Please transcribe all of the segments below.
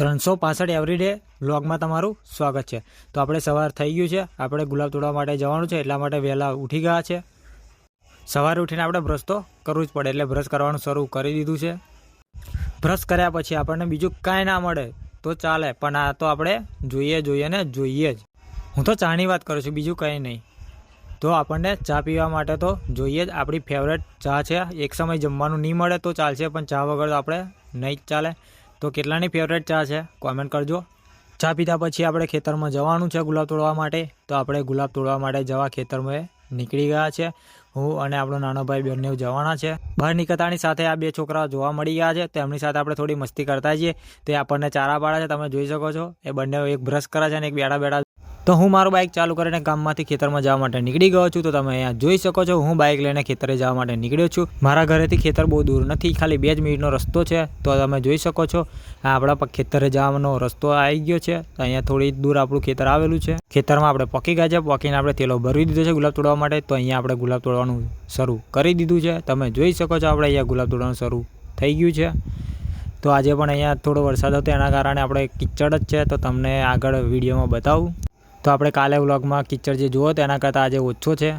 ત્રણસો પાસઠ એવરીડે વ્લોગમાં તમારું સ્વાગત છે. તો આપણે સવાર થઈ ગયું છે. આપણે ગુલાબ તોડવા માટે જવાનું છે, એટલા માટે વહેલા ઉઠી ગયા છે. સવારે ઉઠીને આપણે બ્રશ તો કરવું જ પડે, એટલે બ્રશ કરવાનું શરૂ કરી દીધું છે. બ્રશ કર્યા પછી આપણને બીજું કાંઈ ના મળે, તો ચાલે, પણ આ તો આપણે જોઈએ જોઈએ ને જોઈએ જ. હું તો ચાની વાત કરું છું, બીજું કંઈ નહીં. તો આપણને ચા પીવા માટે તો જોઈએ જ, આપણી ફેવરેટ ચા છે. એક સમય જમવાનું નહીં મળે તો ચાલશે, પણ ચા વગર તો આપણે નહીં જ ચાલે. તો કેટલાની ફેવરેટ ચા છે? કોમેન્ટ કરજો. ચા પીધા પછી આપણે ખેતરમાં જવાનું છે ગુલાબ તોડવા માટે. તો આપણે ગુલાબ તોડવા માટે જવા ખેતરમાં નીકળી ગયા છે. હું અને આપણો નાનો ભાઈ બંને જવાના છે. બહાર નીકળતાની સાથે આ બે છોકરાઓ જોવા મળી ગયા છે. તેમની સાથે આપણે થોડી મસ્તી કરતા જઈએ. તે આપણને ચારા પાડે છે. તમે જોઈ શકો છો. એ બંને એક બ્રશ કરે છે અને એક બેડા બેડા તો હું મારું બાઇક ચાલુ કરીને ગામમાંથી ખેતરમાં જવા માટે નીકળી ગયો છું. તો તમે અહીંયા જોઈ શકો છો, હું બાઇક લઈને ખેતરે જવા માટે નીકળ્યો છું. મારા ઘરેથી ખેતર બહુ દૂર નથી, ખાલી બે જ મિનિટનો રસ્તો છે. તો તમે જોઈ શકો છો, આ આપણા ખેતરે જવાનો રસ્તો આવી ગયો છે. અહીંયા થોડી દૂર આપણું ખેતર આવેલું છે. ખેતરમાં આપણે પકી ગયા છે, પકીને આપણે તેલો ભરી દીધો છે ગુલાબ તોડવા માટે. તો અહીંયા આપણે ગુલાબ તોડવાનું શરૂ કરી દીધું છે. તમે જોઈ શકો છો, આપણે અહીંયા ગુલાબ તોડવાનું શરૂ થઈ ગયું છે. તો આજે પણ અહીંયા થોડો વરસાદ હતો, એના કારણે આપણે કિચડ જ છે. તો તમને આગળ વિડીયોમાં બતાવું. તો આપણે કાલે વ્લોગમાં કિચડ જે જુઓ તેના કરતાં આજે ઓછો છે.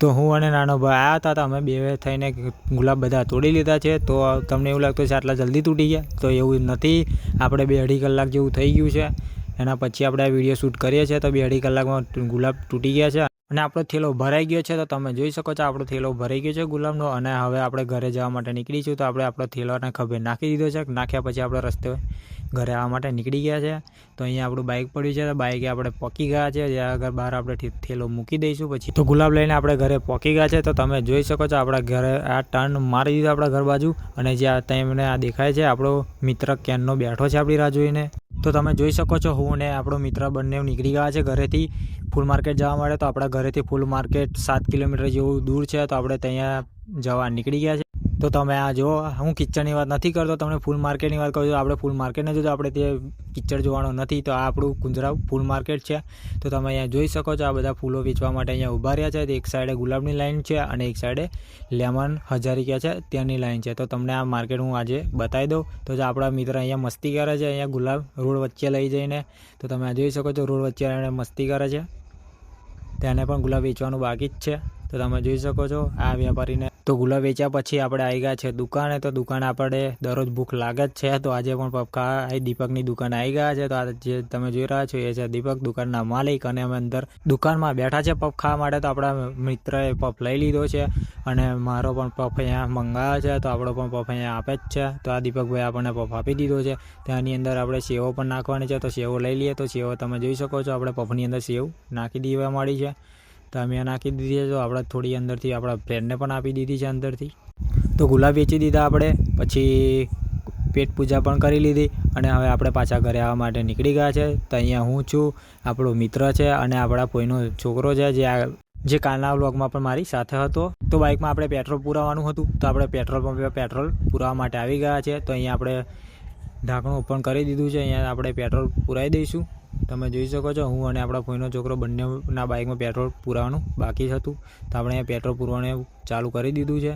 તો હું અને નાનો ભાઈ આવ્યા હતા તો અમે બે થઈને ગુલાબ બધા તોડી લીધા છે. તો તમને એવું લાગતું છે આટલા જલ્દી તૂટી ગયા. તો એવું નથી. આપણે બે અઢી કલાક જેવું થઈ ગયું છે. એના પછી આપણે આ વીડિયો શૂટ કરીએ છીએ તો બે અઢી કલાકમાં ગુલાબ તૂટી ગયા છે. અને આપણો થેલો ભરાઈ ગયો છે, તો તમે જોઈ શકો છો આપણો થેલો ભરાઈ ગયો છે ગુલાબનો અને હવે આપણે ઘરે જવા માટે નીકળીશું તો આપણે આપણો થેલોને ખભે નાખી દીધો છે, નાખ્યા પછી આપણે રસ્તે ઘરે આવવા માટે નીકળી ગયા છે. તો અહીંયા આપણું બાઇક પડ્યું છે, તો બાઇકે આપણે પહોંચી ગયા છે જ્યાં આગળ બહાર આપણે થેલો મૂકી દઈશું પછી. તો ગુલાબ લઈને આપણે ઘરે પોકી ગયા છે, તો તમે જોઈ શકો છો આપણા ઘરે આ ટર્ન મારી દીધો આપણા ઘર બાજુ, અને જ્યાં તમને આ દેખાય છે, આપણો મિત્ર કેનનો બેઠો છે આપણી રાહ જોઈને. તો તમે જોઈ શકો છો, હું અને આપણો મિત્ર બંને નીકળી ગયા છે ઘરેથી. ફૂલ માર્કેટ જવા માટે તો આપણા ઘરેથી ફૂલ માર્કેટ સાત કિલોમીટર જેવું દૂર છે, તો આપણે ત્યાં જવા નીકળી ગયા છે. તો તમે આ જો, હું કિચડની વાત નથી કરતો, તમને ફૂલ માર્કેટની વાત કરું છું. આપણે ફૂલ માર્કેટને જો આપણે તે કિચડ જોવાનો નથી. તો આ આપણું કુંજરા ફૂલ માર્કેટ છે. તો તમે અહીંયા જોઈ શકો છો આ બધા ફૂલો વેચવા માટે અહીંયા ઊભા રહ્યા છે. એક સાઈડે ગુલાબની લાઈન છે અને એક સાઈડે લેમન હજારિકા છે, ત્યાંની લાઈન છે. તો તમને આ માર્કેટ હું આજે બતાવી દઉં. તો જે આપણા મિત્ર અહીંયા મસ્તી કરે છે, અહીંયા ગુલાબ રોડ વચ્ચે લઈ જઈને. તો તમે આ જોઈ શકો છો, રોડ વચ્ચે એને મસ્તી કરે છે. તેને પણ ગુલાબ વેચવાનું બાકી જ છે. તો તમે જોઈ શકો છો, આ વેપારીને તો ગુલાબ વેચ્યા પછી આપણે આવી ગયા છે દુકાને. તો દુકાન આપણે દરરોજ ભૂખ લાગે જ છે. તો આજે પણ પપ્પા એ દીપકની દુકાને આવી ગયા છે. તો આ જે તમે જોઈ રહ્યા છો એ છે દીપક દુકાનના માલિક અને અમે અંદર દુકાનમાં બેઠા છે પફ ખાવા માટે. તો આપણા મિત્રએ પફ લઈ લીધો છે અને મારો પણ પફ અહીંયા મંગાવ્યો છે. તો આપણો પણ પફ અહીંયા આપે જ છે. તો આ દીપકભાઈ આપણને પફ આપી દીધો છે. તેની અંદર આપણે સેવો પણ નાખવાની છે. તો સેવો લઈ લઈએ. તો સેવો તમે જોઈ શકો છો. આપણે પફની અંદર સેવ નાખી દેવા મળી છે. તો અમે નાખી દીધી છે. તો આપણે થોડી અંદરથી આપણા ફ્રેન્ડને પણ આપી દીધી છે અંદરથી. તો ગુલાબ વેચી દીધા આપણે. પછી પેટ પૂજા પણ કરી લીધી અને હવે આપણે પાછા ઘરે આવવા માટે નીકળી ગયા છે. તો અહીંયા હું છું, આપણો મિત્ર છે અને આપણા કોઈનો છોકરો છે જે આ, જે કાલના વ્લોગમાં પણ મારી સાથે હતો. તો બાઇકમાં આપણે પેટ્રોલ પુરાવાનું હતું. તો આપણે પેટ્રોલ પંપે પેટ્રોલ પુરાવા માટે આવી ગયા છે. તો અહીંયા આપણે ઢાંકણું ઓપન કરી દીધું છે. અહીંયા આપણે પેટ્રોલ પુરાવી દઈશું. તમે જોઈ શકો છો, હું અને આપણા ફોઈનો છોકરો બંનેના બાઇકમાં પેટ્રોલ પુરાવાનું બાકી હતું. તો આપણે અહીંયા પેટ્રોલ પૂરવાનું ચાલુ કરી દીધું છે.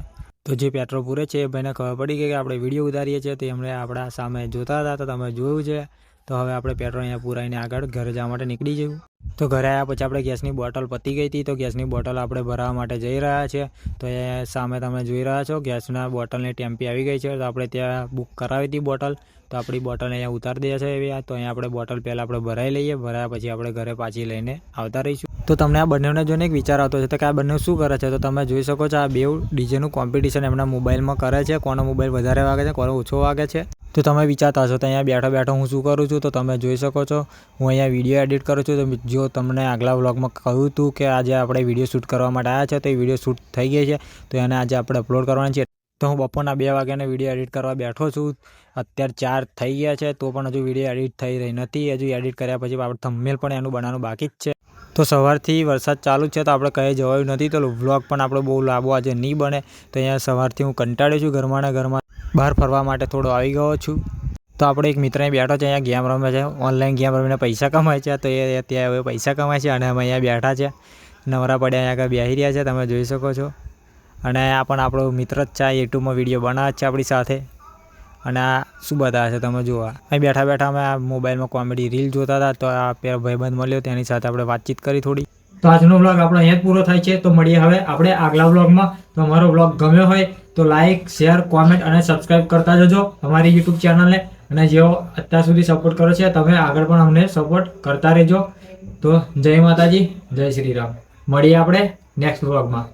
તો જે પેટ્રોલ પૂરે છે એ ભાઈને ખબર પડી ગઈ કે આપણે વીડિયો ઉતારીએ છીએ. તે એમણે આપણા સામે જોતા હતા, તો તમે જોયું છે. તો હવે આપણે પેટ્રોલ અહીંયા પુરાઈને આગળ ઘરે જવા માટે નીકળી જવું. તો ઘરે આવ્યા પછી આપણે ગેસની બોટલ પતી ગઈ હતી. તો ગેસની બોટલ આપણે ભરાવા માટે જઈ રહ્યા છે તો એ સામે તમે જોઈ રહ્યા છો, ગેસના બોટલની ટેમ્પી આવી ગઈ છે. તો આપણે ત્યાં બુક કરાવી હતી બોટલ. તો આપણી બોટલ અહીંયા ઉતારી દે છે એવી. તો અહીંયા આપણે બોટલ પહેલાં આપણે ભરાઈ લઈએ. ભરાયા પછી આપણે ઘરે પાછી લઈને આવતા રહીશું. તો તમને આ બંનેને જોઈને એક વિચાર આવતો છે તો કે આ બંને શું કરે છે? તો તમે જોઈ શકો છો આ બે ડીજેનું કોમ્પિટિશન એમના મોબાઈલમાં કરે છે. કોનો મોબાઈલ વધારે વાગે છે, કોનો ઓછો વાગે છે. તો તમે વિચારતા હશો તો અહીંયા બેઠો બેઠો હું શું કરું છું? તો તમે જોઈ શકો છો. હું અહીંયા વીડિયો એડિટ કરું છું. તો જો તમને આગલા વ્લોગમાં કહ્યું હતું કે આજે આપણે વીડિયો શૂટ કરવા માટે આવ્યા છે, તો એ વીડિયો શૂટ થઈ ગઈ છે. તો એને આજે આપણે અપલોડ કરવાની છે. તો હું બપોરના બે વાગ્યાને વીડિયો એડિટ કરવા બેઠો છું. અત્યારે ચાર થઈ ગયા છે. તો પણ હજુ વીડિયો એડિટ થઈ રહી નથી. હજુ એડિટ કર્યા પછી આપણે થંબમેલ પણ એનું બનાવવાનું બાકી જ છે. તો સવારથી વરસાદ ચાલુ છે, તો આપણે કંઈ જવાયું નથી. તો વ્લોગ પણ આપણો બહુ લાંબો આજે નહીં બને. તો અહીંયા સવારથી હું કંટાળ્યો છું. ઘરમાં ને ઘરમાં બહાર ફરવા માટે થોડો આવી ગયો છું. તો આપણે એક મિત્ર અહીં બેઠો છે, અહીંયા ગેમ રમે છે. ઓનલાઈન ગેમ રમીને પૈસા કમાય છે. તો એ ત્યાં હવે પૈસા કમાય છે અને અમે અહીંયા બેઠા છે. નવરા પડ્યા અહીંયા આગળ બેસી રહ્યા છે, તમે જોઈ શકો છો. અને આ પણ આપણો મિત્ર જ છે યુટ્યુબમાં વીડિયો બનાવે છે આપણી સાથે. અને આ શું બતાવે છે તમે જુઓ અહીં બેઠા બેઠા અમે આ મોબાઈલમાં કોમેડી રીલ જોતા હતા, તો આ પેલા ભાઈબંધ મળ્યો, તેની સાથે આપણે વાતચીત કરી થોડી. તો આજનો બ્લોગ આપણો અહીંયા પૂરો થાય છે. તો મળીએ હવે આપણે આગલા બ્લોગમાં તો અમારો બ્લોગ ગમ્યો હોય તો લાઇક શેર કોમેન્ટ અને સબસ્ક્રાઇબ કરતા જજો અમારી યુટ્યુબ ચેનલને અને જેઓ અત્યાર સુધી સપોર્ટ કરો છે, તમે આગળ પણ અમને સપોર્ટ કરતા રહેજો. તો જય માતાજી, જય શ્રી રામ. મળીએ આપણે નેક્સ્ટ બ્લોગમાં